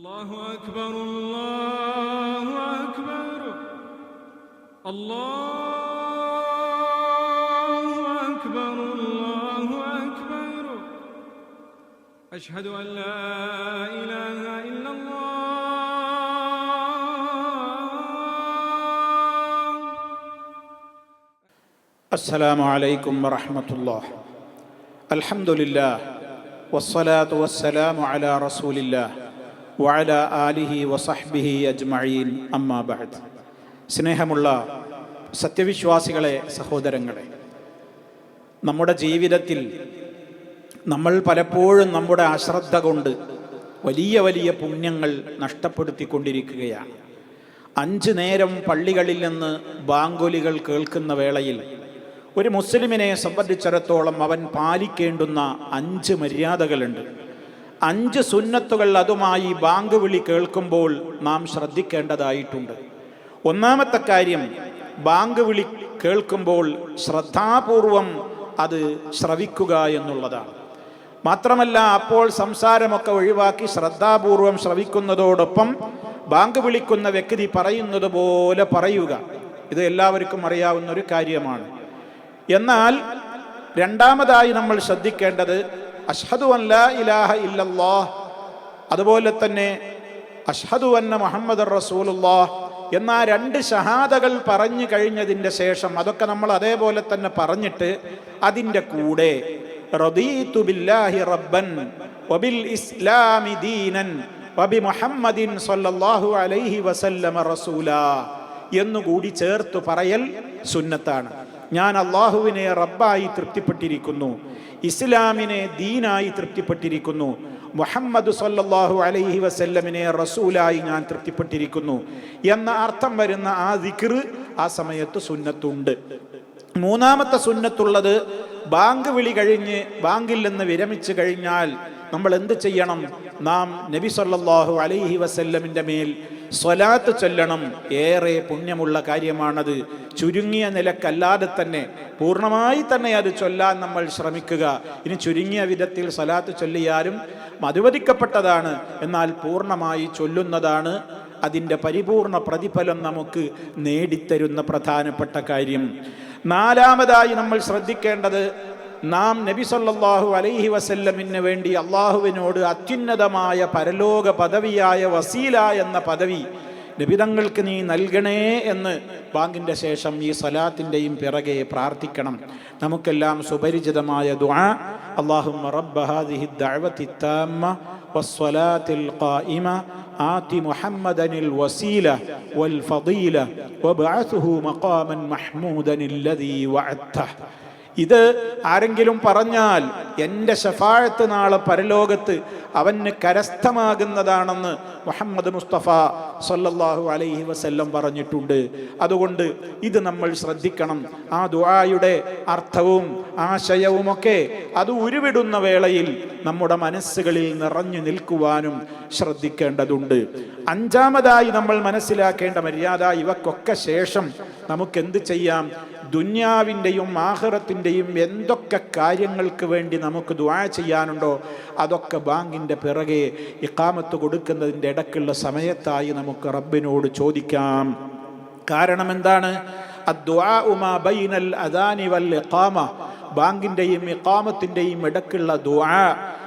الله أكبر الله أكبر. الله أكبر الله أكبر. أشهد أن لا إله إلا الله. السلام عليكم ورحمة الله. الحمد لله والصلاة والسلام على رسول الله. വാല ആലിഹി വസഹ്ബിഹി അജ്മഈൻ അമ്മാ ബഅദ് സ്നേഹമുള്ള സത്യവിശ്വാസികളെ സഹോദരങ്ങളെ നമ്മുടെ ജീവിതത്തിൽ നമ്മൾ പലപ്പോഴും നമ്മുടെ അശ്രദ്ധ കൊണ്ട് വലിയ വലിയ പുണ്യങ്ങൾ നഷ്ടപ്പെടുത്തിക്കൊണ്ടിരിക്കുകയാണ്. അഞ്ച് നേരം പള്ളികളിൽ നിന്ന് ബാങ്കുലികൾ കേൾക്കുന്ന വേളയിൽ ഒരു മുസ്ലിമിനെ സംബന്ധിച്ചിടത്തോളം അവൻ പാലിക്കേണ്ടുന്ന അഞ്ച് മര്യാദകളുണ്ട്. അഞ്ച് സുന്നത്തുകൾ അതുമായി ബാങ്ക് വിളി കേൾക്കുമ്പോൾ നാം ശ്രദ്ധിക്കേണ്ടതായിട്ടുണ്ട്. ഒന്നാമത്തെ കാര്യം ബാങ്ക് വിളി കേൾക്കുമ്പോൾ ശ്രദ്ധാപൂർവം അത് ശ്രവിക്കുക എന്നുള്ളതാണ്. മാത്രമല്ല അപ്പോൾ സംസാരമൊക്കെ ഒഴിവാക്കി ശ്രദ്ധാപൂർവം ശ്രവിക്കുന്നതോടൊപ്പം ബാങ്ക് വിളിക്കുന്ന വ്യക്തി പറയുന്നത് പോലെ പറയുക. ഇത് എല്ലാവർക്കും അറിയാവുന്ന ഒരു കാര്യമാണ്. എന്നാൽ രണ്ടാമതായി നമ്മൾ ശ്രദ്ധിക്കേണ്ടത് അഷ്ഹദു അല്ല ഇലാഹ ഇല്ലല്ലാഹ്. അതുപോലെ തന്നെ അഷ്ഹദു അന്ന മുഹമ്മദ് റസൂലുല്ലാ എന്ന ആ രണ്ട് ഷഹാദകൾ പറഞ്ഞു കഴിഞ്ഞതിന്റെ ശേഷം അതൊക്കെ നമ്മൾ അതേപോലെ തന്നെ പറഞ്ഞിട്ട് അതിന്റെ കൂടെ റദീതു ബില്ലാഹി റബ്ബൻ വബിൽ ഇസ്ലാമി ദീനൻ വബി മുഹമ്മദിൻ സല്ലല്ലാഹു അലൈഹി വസല്ലമ റസൂലാ എന്നുകൂടി ചേർത്ത് പറയൽ സുന്നത്താണ്. ഞാൻ അള്ളാഹുവിനെ റബ്ബായി തൃപ്തിപ്പെട്ടിരിക്കുന്നു. ഇസ്ലാമിനെ ദീനായി തൃപ്തിപ്പെട്ടിരിക്കുന്നു. മുഹമ്മദ് സല്ലാഹു അലൈഹി വസല്ലമിനെ റസൂലായി ഞാൻ തൃപ്തിപ്പെട്ടിരിക്കുന്നു. എന്ന അർത്ഥം വരുന്ന ആ ദിക്ർ ആ സമയത്ത് സുന്നത്തുണ്ട്. മൂന്നാമത്തെ സുന്നത്തുള്ളത് ബാങ്ക് വിളി കഴിഞ്ഞ് ബാങ്കിൽ നിന്ന് വിരമിച്ചു കഴിഞ്ഞാൽ നമ്മൾ എന്ത് ചെയ്യണം? നാം നബി സല്ലാഹു അലൈഹി വസല്ലമിന്റെ മേൽ സ്വലാത്ത് ചൊല്ലണം ഏറെ പുണ്യമുള്ള കാര്യമാണത്. ചുരുങ്ങിയ നിലക്കല്ലാതെ തന്നെ പൂർണമായി തന്നെ അത് ചൊല്ലാൻ നമ്മൾ ശ്രമിക്കുക. ഇനി ചുരുങ്ങിയ വിധത്തിൽ സ്വലാത്ത് ചൊല്ലിയാലും അനുവദിക്കപ്പെട്ടതാണ് എന്നാൽ പൂർണമായി ചൊല്ലുന്നതാണ് അതിന്റെ പരിപൂർണ പ്രതിഫലം നമുക്ക് നേടിത്തരുന്ന പ്രധാനപ്പെട്ട കാര്യം. നാലാമതായി നമ്മൾ ശ്രദ്ധിക്കേണ്ടത് നാം നബി സല്ലല്ലാഹു അലൈഹി വസല്ലമിന് വേണ്ടി അള്ളാഹുവിനോട് അത്യുന്നതമായ പരലോക പദവിയായ വസീല എന്ന പദവി നബിതങ്ങൾക്ക് നീ നൽകണേ എന്ന് ബാങ്കിൻ്റെ ശേഷം ഈ സലാത്തിൻ്റെയും പിറകെ പ്രാർത്ഥിക്കണം നമുക്കെല്ലാം സുപരിചിതമായ ദുആ اللهم رب هذه الدعوة التامة والصلاة القائمة آت محمدا الوسيلة والفضيلة وابعثه مقاما محمودا الذي وعدته ഇത് ആരെങ്കിലും പറഞ്ഞാൽ എന്റെ ശഫാഴത്ത് നാളെ പരലോകത്ത് അവന് കരസ്ഥമാകുന്നതാണെന്ന് മുഹമ്മദ് മുസ്തഫ സല്ലല്ലാഹു അലൈഹി വസല്ലം പറഞ്ഞിട്ടുണ്ട്. അതുകൊണ്ട് ഇത് നമ്മൾ ശ്രദ്ധിക്കണം. ആ ദുആയുടെ അർത്ഥവും ആശയവുമൊക്കെ അത് ഉരുവിടുന്ന വേളയിൽ നമ്മുടെ മനസ്സുകളിൽ നിറഞ്ഞു നിൽക്കുവാനും ശ്രദ്ധിക്കേണ്ടതുണ്ട്. അഞ്ചാമതായി നമ്മൾ മനസ്സിലാക്കേണ്ട മര്യാദ ഇവക്കൊക്കെ ശേഷം നമുക്ക് എന്ത് ചെയ്യാം? ദുന്യാവിന്റെയും ആഹ്റത്തിന്റെയും എന്തൊക്കെ കാര്യങ്ങൾക്ക് വേണ്ടി നമുക്ക് ദുആ ചെയ്യാനുണ്ടോ അതൊക്കെ ബാങ്കിന്റെ പിറകെ ഇക്കാമത്ത് കൊടുക്കുന്നതിന്റെ ഇടയ്ക്കുള്ള സമയത്തായി നമുക്ക് റബ്ബിനോട് ചോദിക്കാം. കാരണം എന്താണ്? ബാങ്കിന്റെയും ഇക്കാമത്തിന്റെയും ഇടയ്ക്കുള്ള ദുആ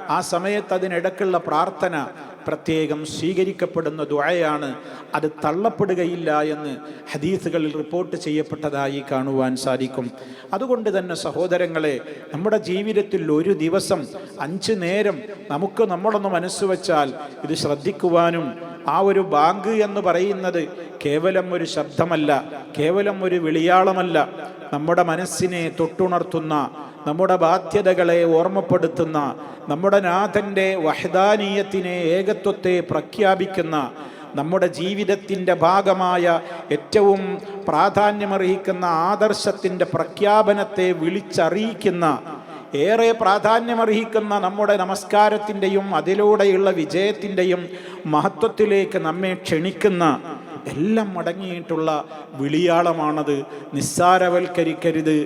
ആ സമയത്ത് അതിനിടയ്ക്കുള്ള പ്രാർത്ഥന പ്രത്യേകം സ്വീകരിക്കപ്പെടുന്ന ദുഴയാണ് അത് തള്ളപ്പെടുകയില്ല എന്ന് ഹദീസുകളിൽ റിപ്പോർട്ട് ചെയ്യപ്പെട്ടതായി കാണുവാൻ സാധിക്കും. അതുകൊണ്ട് തന്നെ സഹോദരങ്ങളെ നമ്മുടെ ജീവിതത്തിൽ ഒരു ദിവസം അഞ്ച് നേരം നമുക്ക് നമ്മളൊന്ന് മനസ്സുവെച്ചാൽ ഇത് ശ്രദ്ധിക്കുവാനും ആ ഒരു ബാങ്ക് എന്ന് പറയുന്നത് കേവലം ഒരു ശബ്ദമല്ല കേവലം ഒരു വിളിയാളമല്ല. നമ്മുടെ മനസ്സിനെ തൊട്ടുണർത്തുന്ന നമ്മുടെ ബാധ്യതകളെ ഓർമ്മപ്പെടുത്തുന്ന നമ്മുടെ നാഥന്റെ വഹദാനീയത്തിനെ ഏകത്വത്തെ പ്രഖ്യാപിക്കുന്ന നമ്മുടെ ജീവിതത്തിന്റെ ഭാഗമായ ഏറ്റവും പ്രാധാന്യമർഹിക്കുന്ന ആദർശത്തിന്റെ പ്രഖ്യാപനത്തെ വിളിച്ചറിയിക്കുന്ന ഏറെ പ്രാധാന്യമർഹിക്കുന്ന നമ്മുടെ നമസ്കാരത്തിന്റെയും അതിലൂടെയുള്ള വിജയത്തിന്റെയും മഹത്വത്തിലേക്ക് നമ്മെ ക്ഷണിക്കുന്ന എല്ലാം അടങ്ങിയിട്ടുള്ള വിളിയാളമാണത്. നിസ്സാരവൽക്കരിക്കരുത്.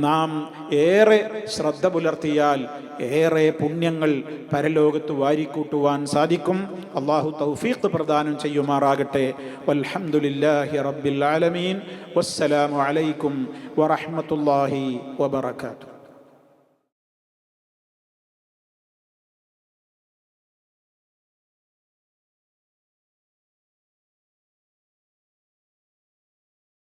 നാം ഏറെ ശ്രദ്ധ പുലർത്തിയാൽ ഏറെ പുണ്യങ്ങൾ പരലോകത്ത് വാരിക്കൂട്ടുവാൻ സാധിക്കും. അള്ളാഹു തൗഫീഖ് പ്രദാനം ചെയ്യുമാറാകട്ടെ. വൽഹംദുലില്ലാഹി റബ്ബിൽ ആലമീൻ. വസ്സലാമു അലൈക്കും വറഹ്മത്തുള്ളാഹി വബറകാതുഹു.